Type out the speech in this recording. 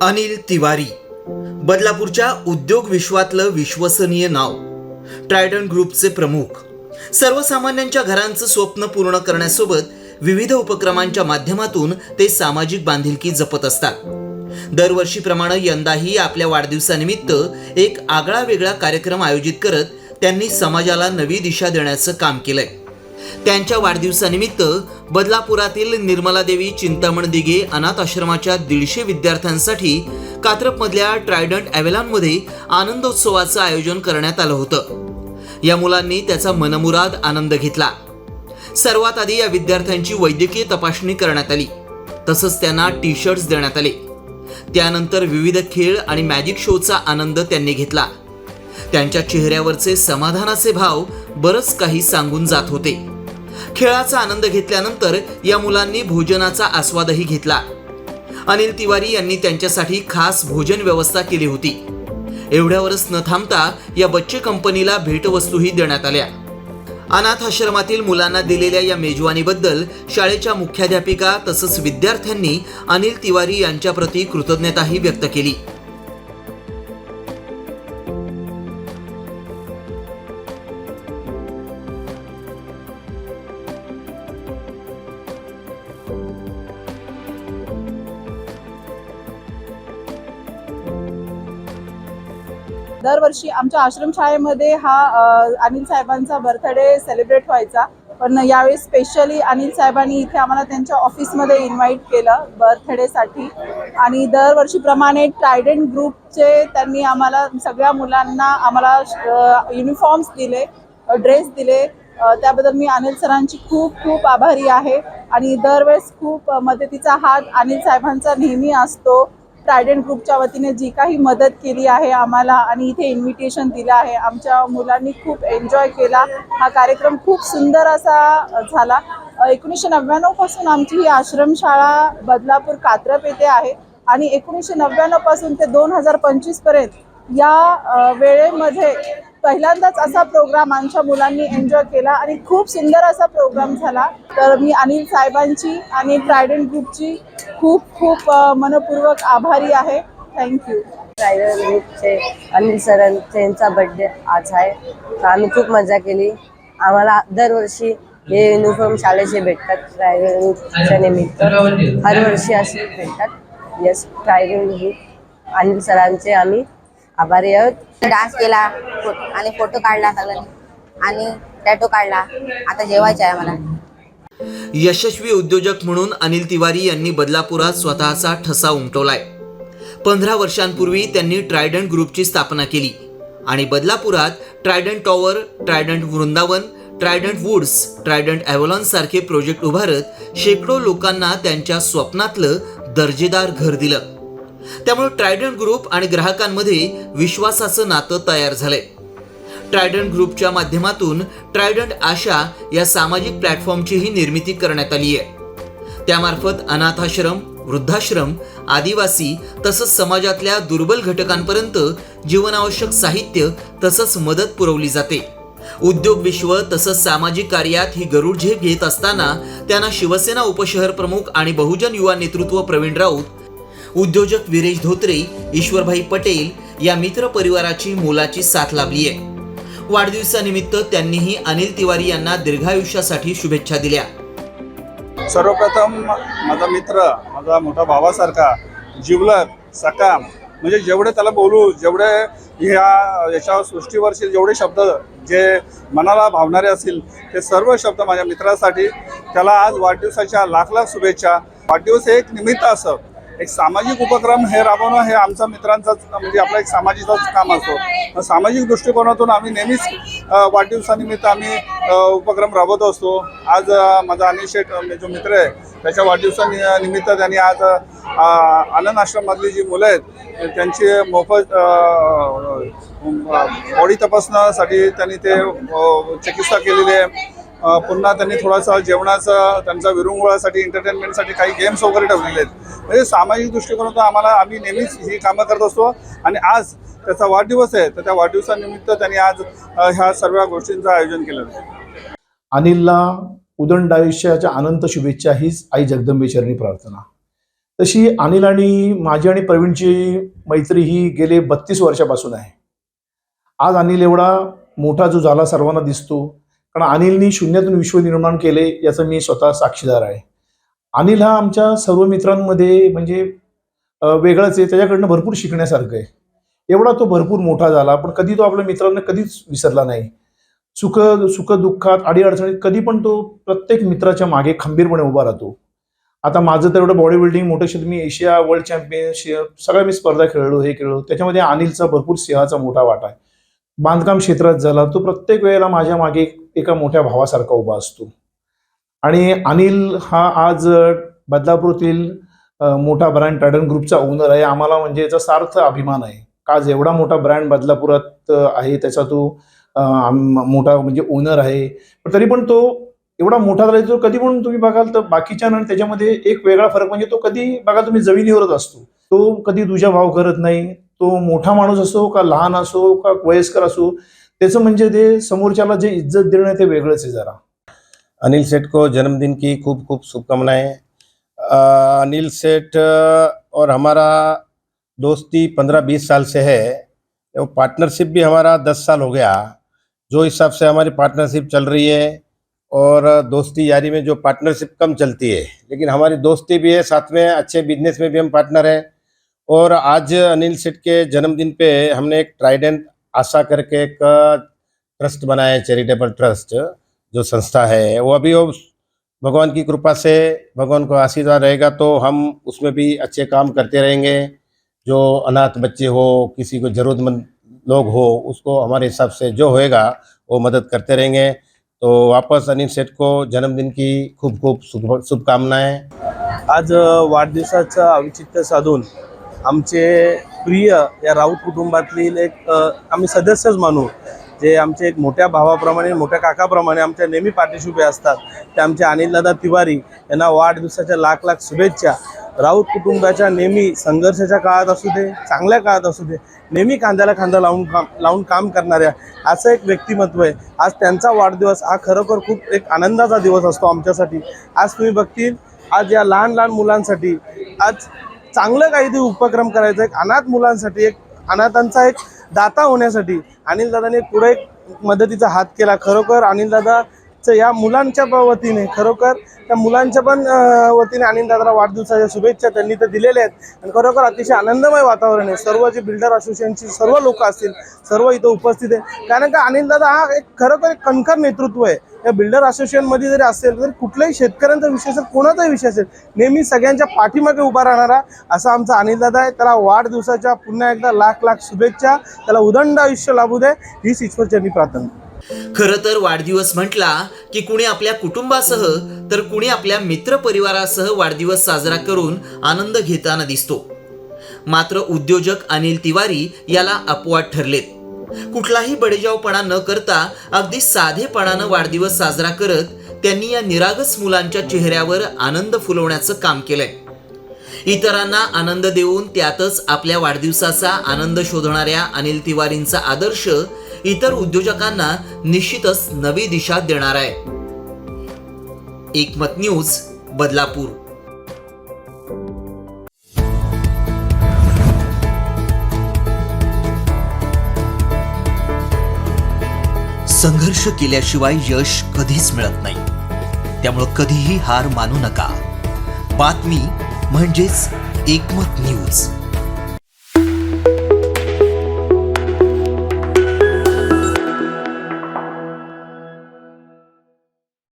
अनिल तिवारी. बदलापूरच्या उद्योग विश्वातलं विश्वसनीय नाव. ट्रायडन ग्रुपचे प्रमुख. सर्वसामान्यांच्या घरांचं स्वप्न पूर्ण करण्यासोबत विविध उपक्रमांच्या माध्यमातून ते सामाजिक बांधिलकी जपत असतात. दरवर्षीप्रमाणे यंदाही आपल्या वाढदिवसानिमित्त एक आगळा वेगळा कार्यक्रम आयोजित करत त्यांनी समाजाला नवी दिशा देण्याचं काम केलंय. त्यांच्या वाढदिवसानिमित्त बदलापुरातील निर्मला देवी चिंतामण दिघे अनाथ आश्रमाच्या दीडशे विद्यार्थ्यांसाठी कात्रपमधल्या ट्रायडंट ॲव्हेलॉनमध्ये आनंदोत्सवाचं आयोजन करण्यात आलं होतं. या मुलांनी त्याचा मनमुराद आनंद घेतला. सर्वात आधी या विद्यार्थ्यांची वैद्यकीय तपासणी करण्यात आली. तसंच त्यांना टी शर्ट्स देण्यात आले. त्यानंतर विविध खेळ आणि मॅजिक शोचा आनंद त्यांनी घेतला. त्यांच्या चेहऱ्यावरचे समाधानाचे भाव बरंच काही सांगून जात होते. खेळाचा आनंद घेतल्यानंतर या मुलांनी भोजनाचा आस्वादही घेतला. अनिल तिवारी यांनी त्यांच्यासाठी खास भोजन व्यवस्था केली होती. एवढ्यावरच न थांबता या बच्चे कंपनीला भेटवस्तूही देण्यात आल्या. अनाथ आश्रमातील मुलांना दिलेल्या या मेजवानीबद्दल शाळेच्या मुख्याध्यापिका तसंच विद्यार्थ्यांनी अनिल तिवारी यांच्याप्रती कृतज्ञताही व्यक्त केली. दरवर्षी आमच्या आश्रमशाळेमध्ये हा अनिल साहेबांचा बर्थडे सेलिब्रेट व्हायचा. पण यावेळी स्पेशली अनिल साहेबांनी इथे आम्हाला त्यांच्या ऑफिसमध्ये इन्व्हाइट केलं बर्थडेसाठी आणि दरवर्षीप्रमाणे ट्रायडंट ग्रुपचे त्यांनी आम्हाला सगळ्या मुलांना आम्हाला युनिफॉर्म्स दिले ड्रेस दिले. त्याबद्दल मी अनिल सरांची खूप खूप आभारी आहे. आणि दरवेळेस खूप मदतीचा हात अनिल साहेबांचा नेहमी असतो. ट्रायडंट ग्रुपच्या वतीने जी काही मदत केली आहे आम्हाला आणि इथे इन्व्हिटेशन दिलं आहे आमच्या मुलांनी खूप एन्जॉय केला. हा कार्यक्रम खूप सुंदर असा झाला. एकोणीसशे नव्याण्णवपासून आमची ही आश्रमशाळा बदलापूर कात्रप येथे आहे आणि एकोणीसशे नव्याण्णवपासून ते दोन हजार पंचवीसपर्यंत या वेळेमध्ये पहिल्यांदाच असा प्रोग्राम आमच्या मुलांनी एन्जॉय केला आणि खूप सुंदर असा प्रोग्राम झाला. तर मी अनिल साहेबांची आणि ट्रायडंट ग्रुपची खूप खूप मनपूर्वक आभारी आहे. थँक्यू ट्रायडंट ग्रुपचे अनिल सरांचे यांचा बड्डे आज आहे. तर आम्ही खूप मजा केली. आम्हाला दरवर्षी हे युनिफॉर्म शाळेचे भेटतात ट्रायडंट ग्रुपच्या निमित्त. हरवर्षी असे भेटतात. येस ट्रायडंट ग्रुप अनिल सरांचे आम्ही आभारी आहोत. डान्स केला आणि फोटो काढला सगळ्यांनी. आणि टॅटो काढला. आता जेवायचं आहे मला यशस्वी उद्योजक म्हणून अनिल तिवारी यांनी बदलापुरात स्वतःचा ठसा उमटवलाय. पंधरा वर्षांपूर्वी त्यांनी ट्रायडंट ग्रुपची स्थापना केली. आणि बदलापुरात Trident tower Trident Vrindavan Trident woods Trident Avalon सारखे प्रोजेक्ट उभारत शेकडो लोकांना त्यांच्या स्वप्नातलं दर्जेदार घर दिलं. त्यामुळे ट्रायडंट ग्रुप आणि ग्राहकांमध्ये विश्वासाचं नातं तयार झालंय. ट्रायडंट ग्रुपच्या माध्यमातून ट्रायडंट आशा या सामाजिक प्लॅटफॉर्मचीही निर्मिती करण्यात आली आहे. त्यामार्फत अनाथाश्रम वृद्धाश्रम आदिवासी तसंच समाजातल्या दुर्बल घटकांपर्यंत जीवनावश्यक साहित्य तसंच मदत पुरवली जाते. उद्योग विश्व तसंच सामाजिक कार्यात ही गरुड झेप घेत असताना त्यांना शिवसेना उपशहर प्रमुख आणि बहुजन युवा नेतृत्व प्रवीण राऊत उद्योजक विरेश धोत्रे ईश्वरभाई पटेल या मित्र परिवाराची मोलाची साथ लाभली आहे. वाढदिवसानिमित्त त्यांनीही अनिल तिवारी यांना दीर्घायुष्यासाठी शुभेच्छा दिल्या. सर्वप्रथम माझा मित्र माझा मोठा भावासारखा जिवलग सकाम म्हणजे जेवढे त्याला बोलू जेवढे ह्या याच्या सृष्टीवरचे जेवढे शब्द जे मनाला भावणारे असतील ते सर्व शब्द माझ्या मित्रासाठी त्याला आज वाढदिवसाच्या लाख लाख शुभेच्छा. वाढदिवस हे एक निमित्त असं एक सामाजिक उपक्रम हे राबवणं हे आमचा मित्रांचाच म्हणजे आपला एक सामाजिकच काम असतो. सामाजिक दृष्टिकोनातून आम्ही नेहमीच वाढदिवसानिमित्त आम्ही उपक्रम राबवत असतो. आज माझा अनिल शेठ जो मित्र आहे त्याच्या वाढदिवसानिमित्त त्यांनी आज अ, आनंद आश्रमातली जी मुलं आहेत त्यांची मोफत बॉडी तपासण्यासाठी त्यांनी ते चिकित्सा केलेली आहे. पुन्हा त्यांनी थोडासा जेवणाचं त्यांचा विरंगुळासाठी एंटरटेनमेंटसाठी काही गेम्स वगैरे ठेवलेले आहेत. म्हणजे सामाजिक दृष्टिकोनातून आम्हाला आम्ही नेहमीच ही कामं करत असतो. आणि आज त्याचा वाढदिवस आहे तर त्या वाढदिवसानिमित्त त्यांनी आज ह्या सर्व गोष्टींचं आयोजन केलं. आहे अनिलला उदंड आयुष्याच्या अनंत शुभेच्छा हीच आई जगदंबेचरणी प्रार्थना. तशी अनिल आणि माझी आणि प्रवीणची मैत्री ही गेले बत्तीस वर्षापासून आहे. आज अनिल एवढा मोठा जो झाला सर्वांना दिसतो कारण अनिलनी शून्यातून विश्व निर्माण केले याचं मी स्वतः साक्षीदार आहे. अनिल हा आमच्या सर्व मित्रांमध्ये म्हणजे वेगळंच आहे. त्याच्याकडनं भरपूर शिकण्यासारखं आहे. एवढा तो भरपूर मोठा झाला पण कधी तो आपल्या मित्रांना कधीच विसरला नाही. सुख सुख दुःखात अडीअडचणीत कधी पण तो प्रत्येक मित्राच्या मागे खंबीरपणे उभा राहतो. आता माझं तर एवढं बॉडी बिल्डिंग मोठं क्षेत्र मी एशिया वर्ल्ड चॅम्पियनशिप सगळ्या मी स्पर्धा खेळलो हे खेळलो त्याच्यामध्ये अनिलचा भरपूर सिंहाचा मोठा वाटा आहे. बांधकाम क्षेत्रात झाला. तो प्रत्येक वेळेला माझ्या मागे एका मोठ्या भावासारखा उभा असतो. आणि अनिल हा आज बदलापूरतील मोठा ब्रँड टायडन ग्रुपचा ओनर आहे. आम्हाला म्हणजे याचा सार्थ अभिमान आहे. का आज एवढा मोठा ब्रँड बदलापुरात आहे त्याचा तो मोठा म्हणजे ओनर आहे. पण तरी पण तो एवढा मोठा झाला तो कधी पण तुम्ही बघाल तर बाकीच्या आणि त्याच्यामध्ये एक वेगळा फरक म्हणजे तो कधी बघा तुम्ही जमिनीवरच असतो. तो कधी तुझ्या भाव करत नाही. तो मोठा माणूस असो का लहान असो का वयस्कर असो त्याचं म्हणजे ते समोरच्याला जे इज़्ज़त देणं ते वेगळंच आहे जरा. अनिल सेठ को जन्मदिन की खूब खूब शुभकामनाएँ। अनिल सेठ और हमारा दोस्ती पंद्रह बीस साल से है। वो पार्टनरशिप भी हमारा दस साल हो गया। जो हिसाब से हमारी पार्टनरशिप चल रही है, और दोस्ती यारी में जो पार्टनरशिप कम चलती है। लेकिन हमारी दोस्ती भी है, साथ में अच्छे बिज़नेस में भी हम पार्टनर हैं। और आज अनिल सेठ के जन्मदिन पे हमने एक ट्राइडेंट आशा करके एक ट्रस्ट बनाया है, चैरिटेबल ट्रस्ट, जो संस्था है। वो अभी वो भगवान की कृपा से भगवान को आशीर्वाद रहेगा तो हम उसमें भी अच्छे काम करते रहेंगे। जो अनाथ बच्चे हो, किसी को ज़रूरतमंद लोग हो, उसको हमारे हिसाब से जो होएगा, वो मदद करते रहेंगे। तो वापस अनिल सेठ को जन्मदिन की खूब खूब शुभ, शुभकामनाएँ। आज वाढदिवसाचं औचित्य साधून आमचे प्रिय या राऊत कुटुंबातील एक आम्ही सदस्यच मानू जे आमचे एक मोठ्या भावाप्रमाणे मोठ्या काकाप्रमाणे आमच्या नेहमी पाठीशी उभे असतात. ते आमचे अनिलदादा तिवारी यांना वाढदिवसाच्या लाख लाख शुभेच्छा. राऊत कुटुंबाच्या नेहमी संघर्षाच्या काळात असू दे चांगल्या काळात असू दे नेहमी कांद्याला खांदा लावून काम लावून काम करणाऱ्या असं एक व्यक्तिमत्व आहे. आज त्यांचा वाढदिवस हा खरोखर खूप एक आनंदाचा दिवस असतो आमच्यासाठी. आज तुम्ही बघतील आज या लहान लहान मुलांसाठी आज चांगलं काहीतरी उपक्रम करायचा एक अनाथ मुलांसाठी एक अनाथांचा एक दाता होण्यासाठी अनिलदादाने पुढे एक मदतीचा हात केला. खरोखर तर या मुलांच्या प- वतीने खरोखर त्या मुलांच्या पण वतीने अनिलदादाला वाढदिवसाच्या शुभेच्छा त्यांनी तर दिलेल्या आहेत. आणि खरोखर अतिशय आनंदमय वातावरण आहे. सर्व जे बिल्डर असोसिएशनची सर्व लोक असतील सर्व इथं उपस्थित आहे कारण का अनिलदादा हा एक खरोखर एक कणखर नेतृत्व आहे. या बिल्डर असोसिएशनमध्ये जरी असेल तर कुठल्याही शेतकऱ्यांचा विषय असेल कोणाचाही विषय असेल नेहमी सगळ्यांच्या पाठीमागे उभा राहणारा असा आमचा अनिलदादा आहे. त्याला वाढदिवसाच्या पुन्हा एकदा लाख लाख शुभेच्छा. त्याला उदंड आयुष्य लाभू दे. हीच ईश्वरचरणी प्रार्थना. खरं तर वाढदिवस म्हटला की कुणी आपल्या कुटुंबासह तर कुणी आपल्या मित्रपरिवारासह वाढदिवस साजरा करून आनंद घेताना दिसतो. मात्र उद्योजक अनिल तिवारी याला अपवाद ठरलेत. कुठलाही बडेजावपणा न करता अगदी साधेपणानं वाढदिवस साजरा करत त्यांनी या निरागस मुलांच्या चेहऱ्यावर आनंद फुलवण्याचं काम केलंय. इतरांना आनंद देऊन त्यातच आपल्या वाढदिवसाचा आनंद शोधणाऱ्या अनिल तिवारींचा आदर्श इतर उद्योजकांना निश्चितच नवी दिशा देणार आहे. एकमत न्यूज बदलापूर. संघर्ष केल्याशिवाय यश कधीच मिळत नाही. त्यामुळं कधीही हार मानू नका. बातमी म्हणजेच एकमत न्यूज.